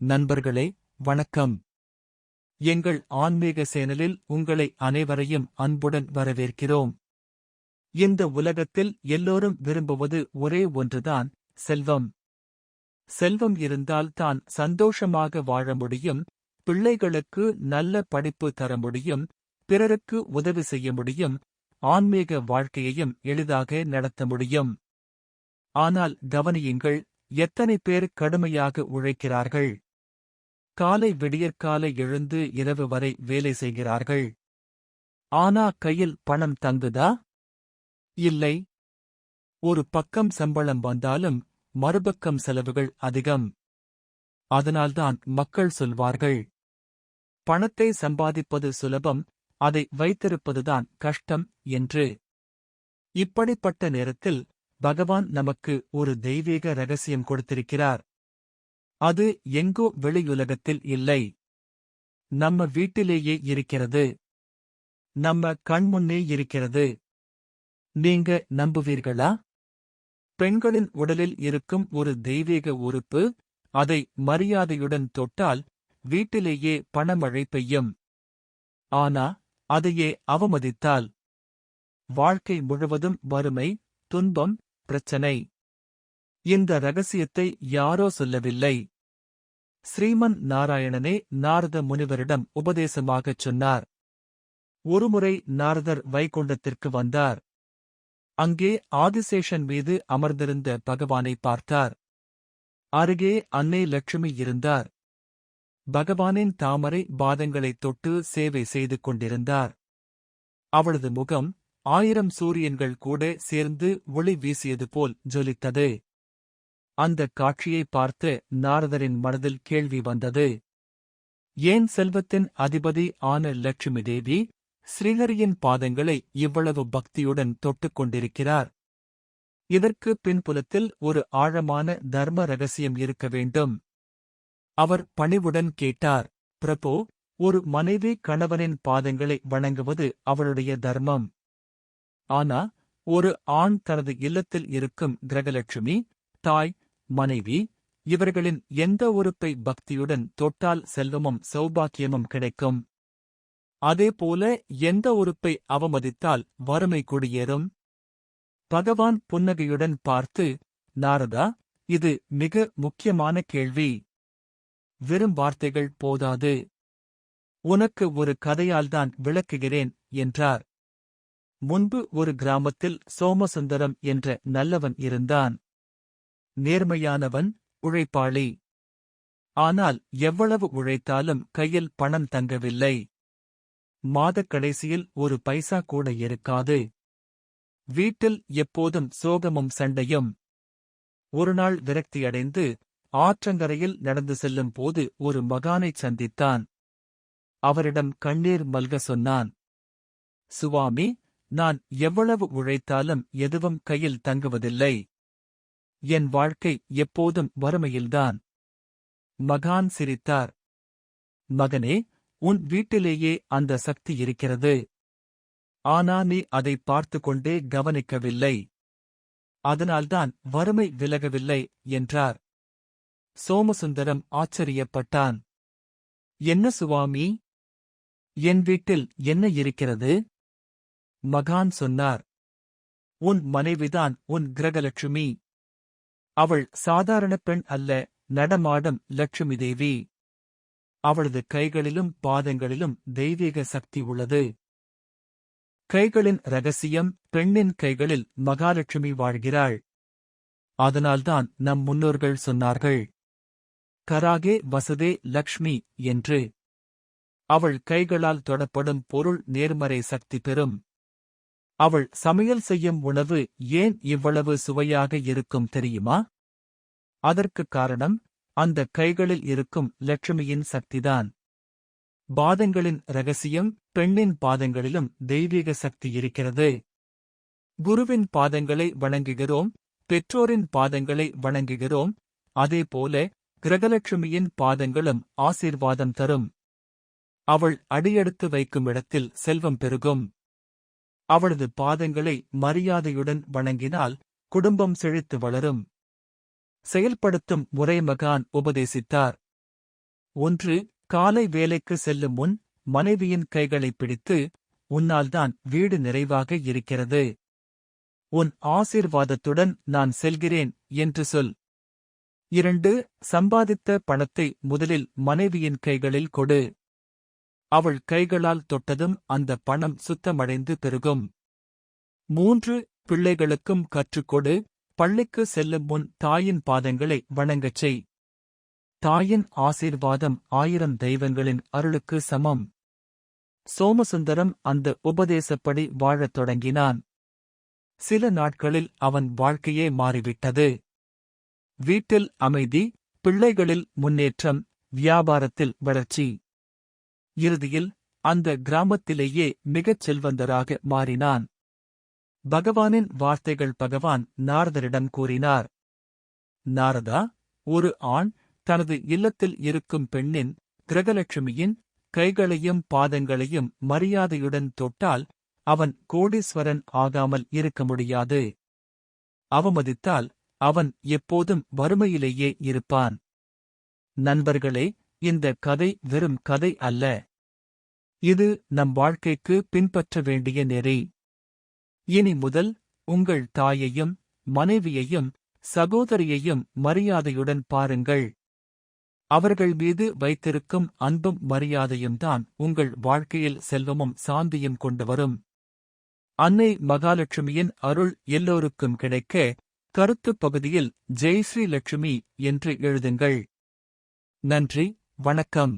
நண்பர்களே வணக்கம். எங்கள் ஆன்மீக சேனலில் உங்களை அனைவரையும் அன்புடன் வரவேற்கிறோம். இந்த உலகத்தில் எல்லோரும் விரும்புவது ஒரே ஒன்றுதான் செல்வம். செல்வம் இருந்தால் தான் சந்தோஷமாக வாழ முடியும் பிள்ளைகளுக்கு நல்ல படிப்பு தர முடியும் பிறருக்கு உதவி செய்ய முடியும் ஆன்மீக வாழ்க்கையையும் எளிதாக நடத்த முடியும். ஆனால் கவனியுங்கள் எத்தனை பேர் கடுமையாக உழைக்கிறார்கள். காலை விடியற்காலை எழுந்து இரவு வரை வேலை செய்கிறார்கள். ஆனா கையில் பணம் தங்குதா? இல்லை. ஒரு பக்கம் சம்பளம் வந்தாலும் மறுபக்கம் செலவுகள் அதிகம். அதனால்தான் மக்கள் சொல்வார்கள். பணத்தை சம்பாதிப்பது சுலபம் அதை வைத்திருப்பதுதான் கஷ்டம் என்று. இப்படிப்பட்ட நேரத்தில் பகவான் நமக்கு ஒரு தெய்வீக ரகசியம் கொடுத்திருக்கிறார். அது எங்கோ வெளியுலகத்தில் இல்லை. நம்ம வீட்டிலேயே இருக்கிறது. நம்ம கண்முன்னே இருக்கிறது. நீங்க நம்புவீர்களா? பெண்களின் உடலில் இருக்கும் ஒரு தெய்வீக உறுப்பு அதை மரியாதையுடன் தொட்டால் வீட்டிலேயே பணமழை பெய்யும். ஆனா அதையே அவமதித்தால். வாழ்க்கை முழுவதும் வறுமை துன்பம் பிரச்சனை. இந்த ரகசியத்தை யாரோ சொல்லவில்லை. ஸ்ரீமன் நாராயணனே நாரத முனிவரிடம் உபதேசமாகச் சொன்னார். ஒருமுறை நாரதர் வைகுண்டத்திற்கு வந்தார். அங்கே ஆதிசேஷன் மீது அமர்ந்திருந்த பகவானை பார்த்தார். அருகே அன்னை லட்சுமி இருந்தார். பகவானின் தாமரை பாதங்களைத் தொட்டு சேவை செய்து கொண்டிருந்தார். அவளது முகம் ஆயிரம் சூரியன்கள் கூட சேர்ந்து ஒளி வீசியது போல் ஜொலித்தது. அந்தக் காட்சியை பார்த்து நாரதரின் மனதில் கேள்வி வந்தது. ஏன் செல்வத்தின் அதிபதி ஆன லட்சுமி தேவி ஸ்ரீஹரியின் பாதங்களை இவ்வளவு பக்தியுடன் தொட்டுக் கொண்டிருக்கிறார்? இதற்கு பின்புலத்தில் ஒரு ஆழமான தர்ம ரகசியம் இருக்க வேண்டும் அவர் பணிவுடன் கேட்டார். பிரபு ஒரு மனைவி கணவனின் பாதங்களை வணங்குவது அவளுடைய தர்மம். ஆனா ஒரு ஆண் தனது இல்லத்தில் இருக்கும் கிரகலட்சுமி தாய் மனைவி இவர்களின் எந்த உறுப்பை பக்தியுடன் தொட்டால் செல்வமும் சௌபாக்கியமும் கிடைக்கும்? அதேபோல எந்த உறுப்பை அவமதித்தால் வறுமை குடியேறும்? பகவான் புன்னகையுடன் பார்த்து நாரதா இது மிக முக்கியமான கேள்வி. வெறும் வார்த்தைகள் போதாது. உனக்கு ஒரு கதையால்தான் விளக்குகிறேன் என்றார். முன்பு ஒரு கிராமத்தில் சோமசுந்தரம் என்ற நல்லவன் இருந்தான். நேர்மையானவன் உழைப்பாளி. ஆனால் எவ்வளவு உழைத்தாலும் கையில் பணம் தங்கவில்லை. மாதக் கடைசியில் ஒரு பைசா கூட இருக்காது. வீட்டில் எப்போதும் சோகமும் சண்டையும். ஒருநாள் விரக்தியடைந்து ஆற்றங்கரையில் நடந்து செல்லும் போது ஒரு மகானைச் சந்தித்தான். அவரிடம் கண்ணீர் மல்க சொன்னான் சுவாமி நான் எவ்வளவு உழைத்தாலும் எதுவும் கையில் தங்குவதில்லை. என் வாழ்க்கை எப்போதும் வறுமையில்தான். மகான் சிரித்தார். மகனே உன் வீட்டிலேயே அந்த சக்தி இருக்கிறது. ஆனா நீ அதை பார்த்து கொண்டே கவனிக்கவில்லை. அதனால்தான் வறுமை விலகவில்லை என்றார். சோமசுந்தரம் ஆச்சரியப்பட்டான். என்ன சுவாமி? என் வீட்டில் என்ன இருக்கிறது? மகான் சொன்னார். உன் மனைவிதான் உன் கிரகலட்சுமி. அவள் சாதாரண பெண் அல்ல நடமாடும் லட்சுமி தேவி அவளது கைகளிலும் பாதங்களிலும் தெய்வீக சக்தி உள்ளது. கைகளின் ரகசியம் பெண்ணின் கைகளில் மகாலட்சுமி வாழ்கிறாள். அதனால்தான் நம் முன்னோர்கள் சொன்னார்கள் கராகே வசதே லக்ஷ்மி என்று. அவள் கைகளால் தொடப்படும் பொருள் நேர்மறை சக்தி பெறும். அவள் சமையல் செய்யும் உணவு ஏன் இவ்வளவு சுவையாக இருக்கும் தெரியுமா? அதற்குக் காரணம் அந்த கைகளில் இருக்கும் லட்சுமியின் சக்திதான். பாதங்களின் ரகசியம் பெண்ணின் பாதங்களிலும் தெய்வீக சக்தி இருக்கிறது. குருவின் பாதங்களை வணங்குகிறோம் பெற்றோரின் பாதங்களை வணங்குகிறோம் அதேபோல கிரகலட்சுமியின் பாதங்களும் ஆசீர்வாதம் தரும். அவள் அடியெடுத்து வைக்கும் இடத்தில் செல்வம் பெருகும். அவளது பாதங்களை மரியாதையுடன் வணங்கினால் குடும்பம் செழித்து வளரும். செயல்படுத்தும் முறை மகான் உபதேசித்தார். ஒன்று காலை வேலைக்கு செல்லும் முன் மனைவியின் கைகளைப் பிடித்து உன்னால்தான் வீடு நிறைவாக இருக்கிறது. உன் ஆசீர்வாதத்துடன் நான் செல்கிறேன் என்று சொல். இரண்டு சம்பாதித்த பணத்தை முதலில் மனைவியின் கைகளில் கொடு. அவள் கைகளால் தொட்டதும் அந்த பணம் சுத்தமடைந்து பெருகும். மூன்று பிள்ளைகளுக்கும் கற்றுக்கொடு. பள்ளிக்கு செல்லும் முன் தாயின் பாதங்களை வணங்கச் செய். தாயின் ஆசீர்வாதம் ஆயிரம் தெய்வங்களின் அருளுக்கு சமம். சோமசுந்தரம் அந்த உபதேசப்படி வாழத் தொடங்கினான். சில நாட்களில் அவன் வாழ்க்கையே மாறிவிட்டது. வீட்டில் அமைதி பிள்ளைகளில் முன்னேற்றம் வியாபாரத்தில் வளர்ச்சி. இறுதியில் அந்த கிராமத்திலேயே மிகச் செல்வந்தராக மாறினான். பகவானின் வார்த்தைகள் பகவான் நாரதரிடம் கூறினார். நாரதா ஒரு ஆண் தனது இல்லத்தில் இருக்கும் பெண்ணின் கிரகலட்சுமியின் கைகளையும் பாதங்களையும் மரியாதையுடன் தொட்டால் அவன் கோடீஸ்வரன் ஆகாமல் இருக்க முடியாது. அவமதித்தால் அவன் எப்போதும் வறுமையிலேயே இருப்பான். நண்பர்களே இந்த கதை வெறும் கதை அல்ல. இது நம் வாழ்க்கைக்கு பின்பற்ற வேண்டிய நெறி. இனி முதல் உங்கள் தாயையும் மனைவியையும் சகோதரியையும் மரியாதையுடன் பாருங்கள். அவர்கள் மீது வைத்திருக்கும் அன்பும் மரியாதையும் தான் உங்கள் வாழ்க்கையில் செல்வமும் சாந்தியும் கொண்டு வரும். அன்னை மகாலட்சுமியின் அருள் எல்லோருக்கும் கிடைக்க கருத்துப் பகுதியில் ஜெய் ஸ்ரீ லட்சுமி என்று எழுதுங்கள். நன்றி வணக்கம்.